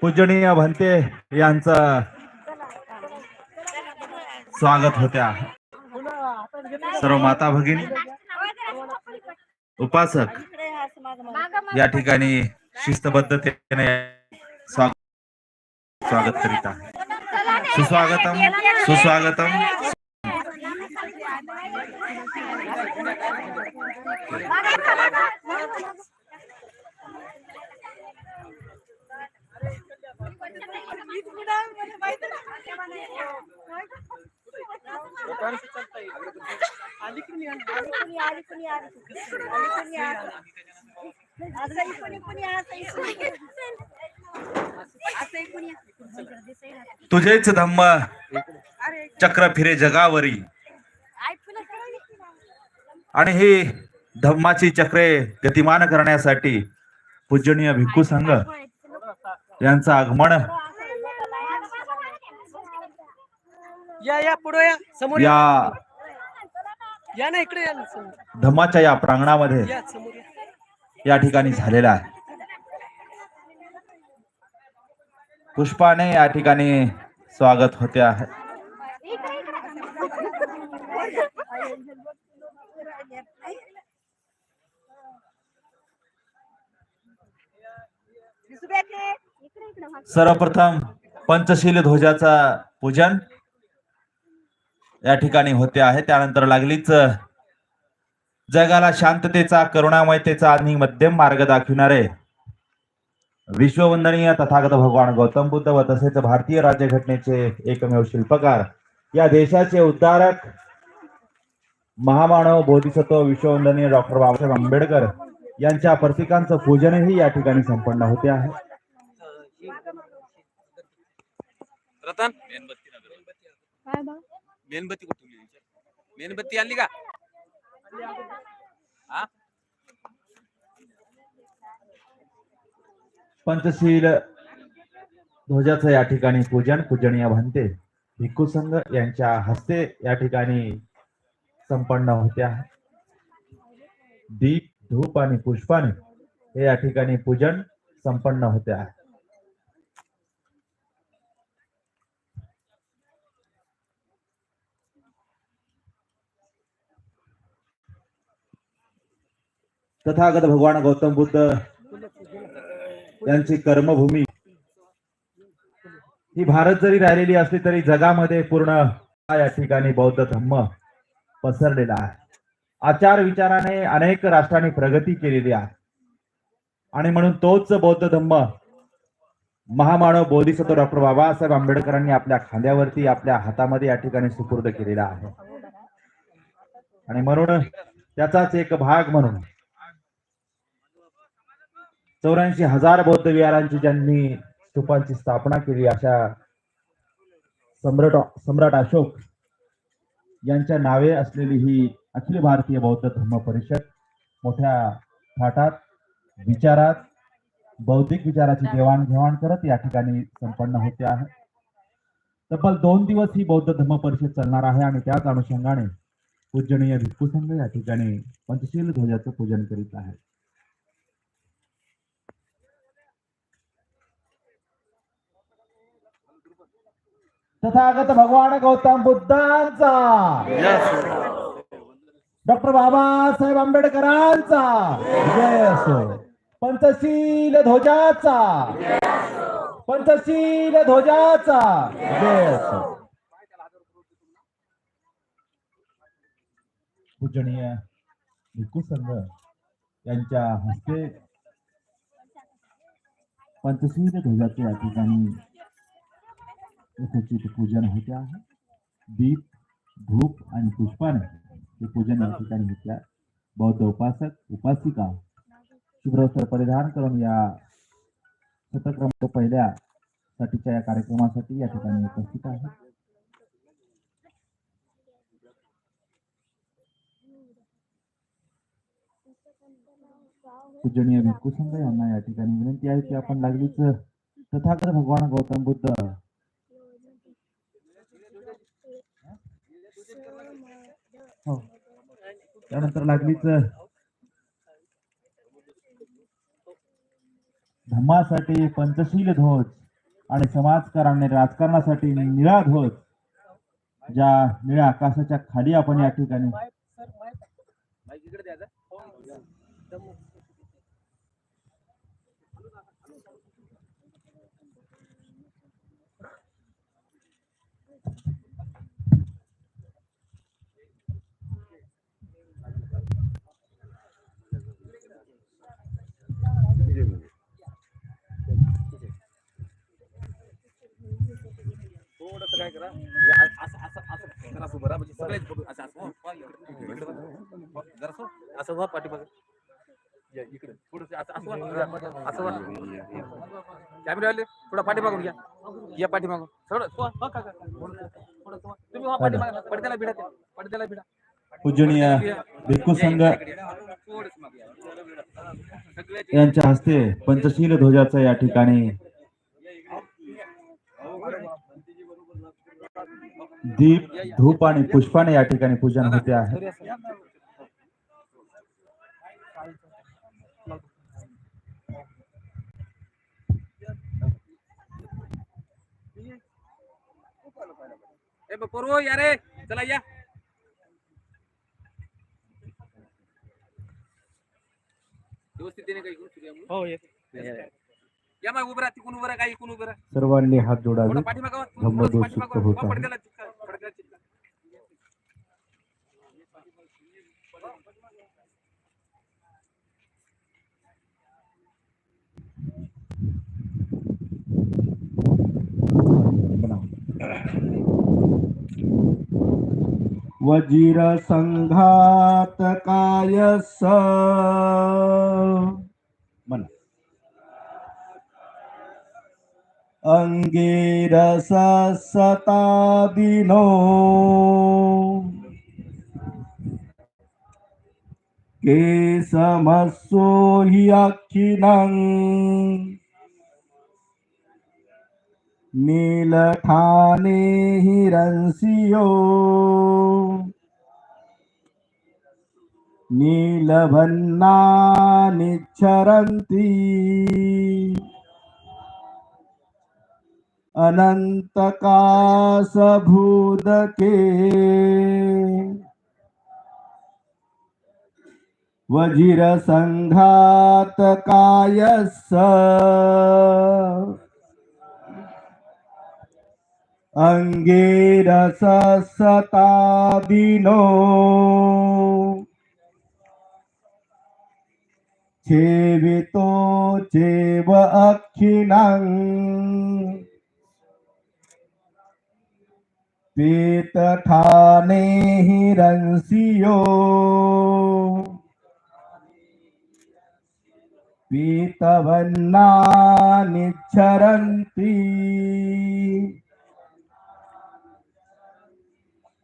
पूजनीय भंते यांचं स्वागत होत्या. सर्व माता भगिनी उपासक या ठिकाणी शिस्तबद्धतेने स्वागत स्वागत करीत आहे. सुस्वागतम सुस्वागतम. तुझेच धम्म. चक्र फिरे जगावरी. आणि ही धम्माची चक्रे गतिमान करण्यासाठी पूजनीय भिक्खू संघ यांचं आगमन. या या पुढे या. समोर या. या. या ना इकडे या धम्माच्या या प्रांगणामध्ये. या ठिकाणी झालेला आहे. पुष्पाने या ठिकाणी स्वागत होते आहे. सर्वप्रथम पंचशील ध्वजाचा पूजन या ठिकाणी होते आहे. त्यानंतर लागलीच जगाला शांततेचा करुणामयतेचा आणि मध्यम मार्ग दाखविणारे विश्ववंदनीय तथागत भगवान गौतम बुद्ध व तसेच भारतीय राज्यघटनेचे एकमेव शिल्पकार. या देशाचे उद्धारक महामानव बोधिसत्व विश्ववंदनीय डॉक्टर बाबासाहेब आंबेडकर यांच्या प्रतीकांचं पूजनही या ठिकाणी संपन्न होते आहे. रतन? मेणबत्ती मेणबत्ती आणली का? पंचशील ध्वजाचं या ठिकाणी पूजन पूजनीय म्हणते. भिक्खू संघ यांच्या हस्ते या ठिकाणी संपन्न होते दीप धूप आणि पुष्पाने हे या ठिकाणी पूजन संपन्न होते. आहे तथागत भगवान गौतम बुद्ध यांची कर्मभूमी. ही भारत जरी राहिलेली असली तरी जगामध्ये पूर्ण या ठिकाणी बौद्ध धम्म पसरलेला आहे. आचार विचाराने अनेक राष्ट्रांनी प्रगती केलेली आहे. आणि म्हणून तोच बौद्ध धम्म महामानव बोधिसत्व डॉक्टर बाबासाहेब आंबेडकरांनी आपल्या खांद्यावरती आपल्या हातामध्ये या ठिकाणी सुपूर्द केलेला आहे. आणि म्हणून त्याचाच एक भाग म्हणून चौऱ्याऐंशी हजार बौद्ध विहारांची ज्यांनी स्तूपांची स्थापना केली अशा सम्राट सम्राट अशोक यांच्या नावे असलेली ही अखिल भारतीय बौद्ध धर्म परिषद मोठ्या थाटात विचारात बौद्धिक विचाराची देवाणघेवाण करत या ठिकाणी संपन्न होते आहे. तब्बल दोन दिवस ही बौद्ध धर्म परिषद चालणार आहे आणि त्याच अनुषंगाने पूजनीय भिक्खू संघ या ठिकाणी पंचशील ध्वजाचं पूजन करीत आहे. तथागत भगवान गौतम बुद्धांचा. डॉक्टर बाबासाहेब आंबेडकरांचा. जय असो पंचशील ध्वजाचा. पंचशील ध्वजाचा. जय असो पूजनीय भिक्खू संघ यांच्या हस्ते पंचशील ध्वजाचे या ठिकाणी उचित पूजन होते आहे दीप धूप आणि पुष्पाने हे पूजन या ठिकाणी होत्या बौद्ध उपासक उपासिका शुभ्रवस्त्र परिधान करून या शतक्रम पहिल्या साठीच्या या कार्यक्रमासाठी या ठिकाणी उपस्थित आहे. पूजनीय भिक्खू संघ यांना या ठिकाणी विनंती आहे की आपण लागलीच तथागत भगवान गौतम बुद्ध हो. त्यानंतर लागलीच धम्मासाठी पंचशील ध्वज आणि समाजकारण राजकारणासाठी निळा ध्वज ज्या निळ्या आकाशाच्या खाली आपण या ठिकाणी थोडस काय करा. हे अ- असं असं असं बरं म्हणजे सगळेच फोटो असं असं हो, बघा. हो, जरा असं व्हा पाठीमागं या इकडे. थोडस असं असं व्हा कॅमेरावाले थोडा पाठीमागून घ्या. या पाठीमागून थोडं हो, हो, हो. तुम्ही व्हा पाठीमागं पडद्याला भिडा. पडद्याला भिडा. पूजनीय भिक्खू संघ यांच्या हस्ते पंचशील ध्वजाचं या ठिकाणी दीप धूप आणि पुष्पाने या ठिकाणी पूजन होते आहे. घरी असं. ए ब- पोरं, या रे. चला या. व्यवस्थित येणे काही हो या मग उभं राहा तिकून उभं राहा काही इकून उभं राहा सर्वांनी हात जोडावे थोडं पाठीमागं व्हा, धम्मदूत थोडंसं पाठीमागं सुप्त व्हा. होत आहे. पडद्याला चिटका, पडद्याला चिटका. वजीर संघात काय स म्हणा अंगीरस सतादिनो केसमस्सो हि अखिलं नीलठाने हिरंसियो नीलभन्ना निच्छरन्ति। अनन्तकाशभूदके स अंगेरसतादिनो छेवितो चेव अखिलं पीतठाने हिरंसियो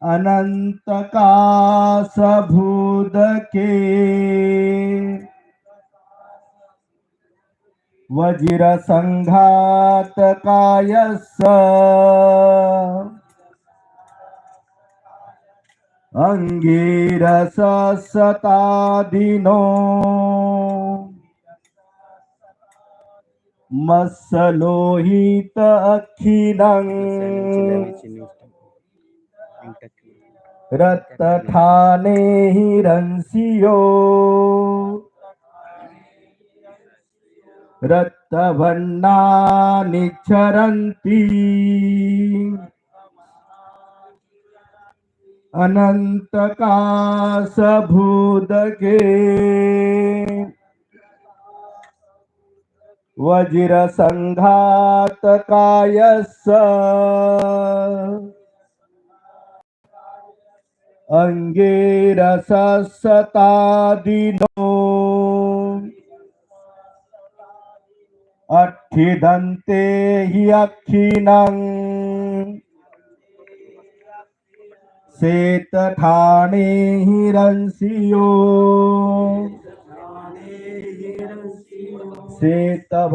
पीतवन्ना संघात कायस अंगीरस सतादिनो मसलोहित अखिलं रत्तठाने हिरंसियो रत्तभन्ना निच्छरन्ति। अनन्तकाशभूदके वज्रसङ्घातकायस्स अंगेरसतादिनो अक्षिदन्ते हि अक्षिणम् सेतथाने हिरंसियो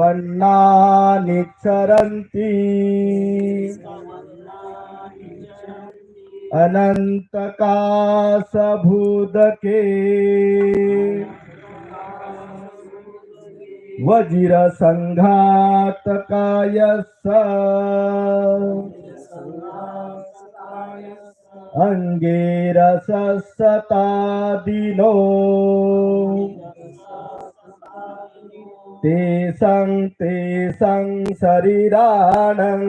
सेतभन्नानि चरन्ति सेतवन्ना निच्छरन्ति अनन्तकाशभूदके वजिर संघात काय अंगेरस सता दिनो ते संग ते संग शरीरानं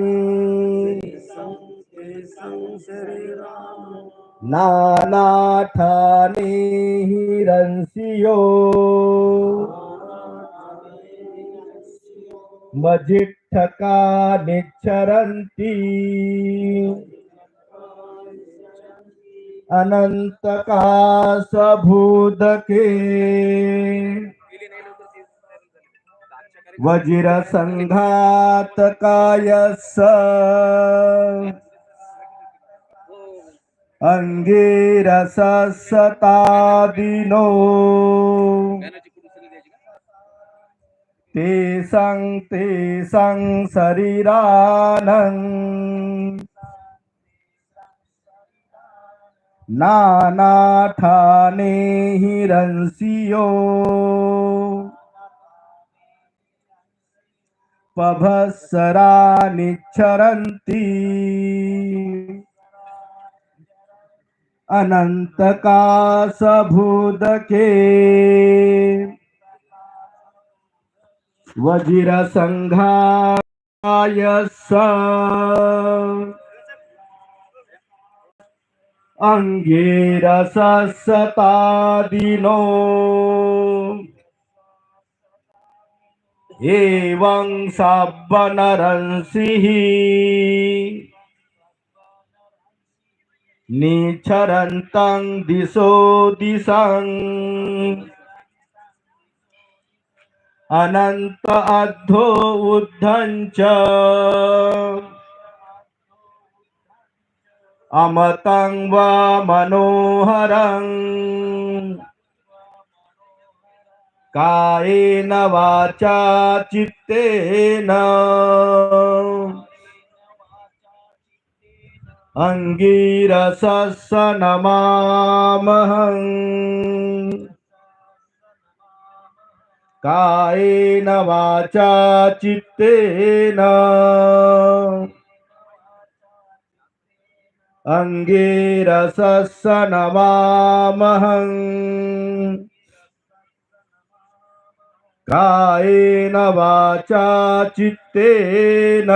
नाना ठाणे हिरंसियो मजिठका निच्छरन्ति। अनन्तका का सबूदके संघात कायस अंगीरस सतादिनो बॅनरची फोटो सगळी द्यायची का ते सांग ते सांग शरीरानं। नाना ठाणे हिरंसियो। पभस्सरा निच्छरन्ति। अनंत का सबूदके वजिर संघाय अंगीरस सतादिनो एवं सब्बनरंसिः निच्छरन्तं दिशो दिशं अनंत अद्धो उद्धञ्च अमतं वा मनोहरं कायेन वाचा चित्तेन अङ्गीरसस्य नमामहम् कायेन वाचा चित्तेन। अङ्गीरसस्य नमामहम् कायेन वाचा चित्तेन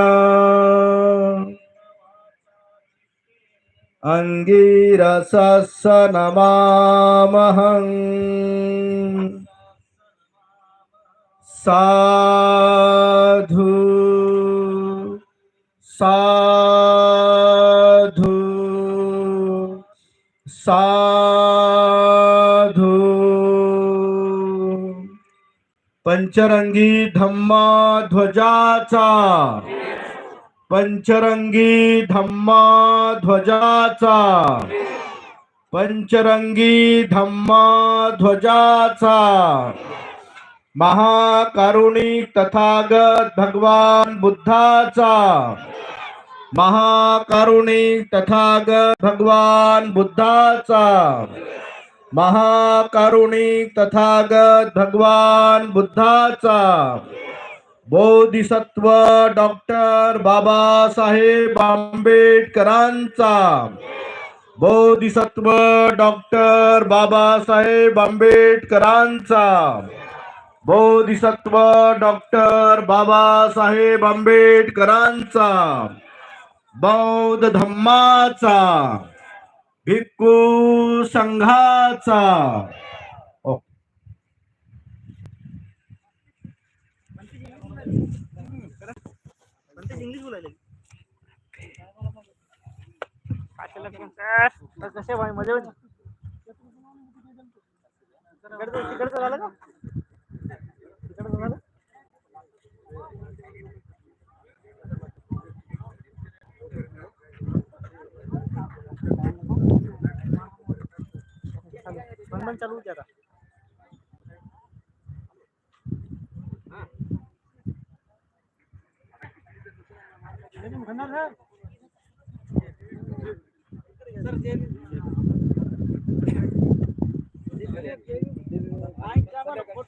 अङ्गीरसस्स नमामहम् साधु साधु साधु। पंचरंगी धम्मा ध्वजाचा। पंचरंगी धम्मा ध्वजाचा. पंचरंगी धम्मा ध्वजाचा. महाकारुणिक तथागत भगवान बुद्धाचा. महाकारुणिक तथागत भगवान बुद्धाचा. महाकारुणिक तथागत भगवान बुद्धाचा. बोधिसत्व डॉक्टर बाबासाहेब आंबेडकरांचा. बोधिसत्व डॉक्टर बाबासाहेब आंबेडकरांचा. बोधिसत्व डॉक्टर बाबासाहेब आंबेडकरांचा. बौद्ध धम्माचा. भिक्खू संघाचा. इंग्लिश बोलायला कसे भाई मजा होती तिकडचं तिकडचं झालं का तिकडचं झालं बंधन चालू होते आता.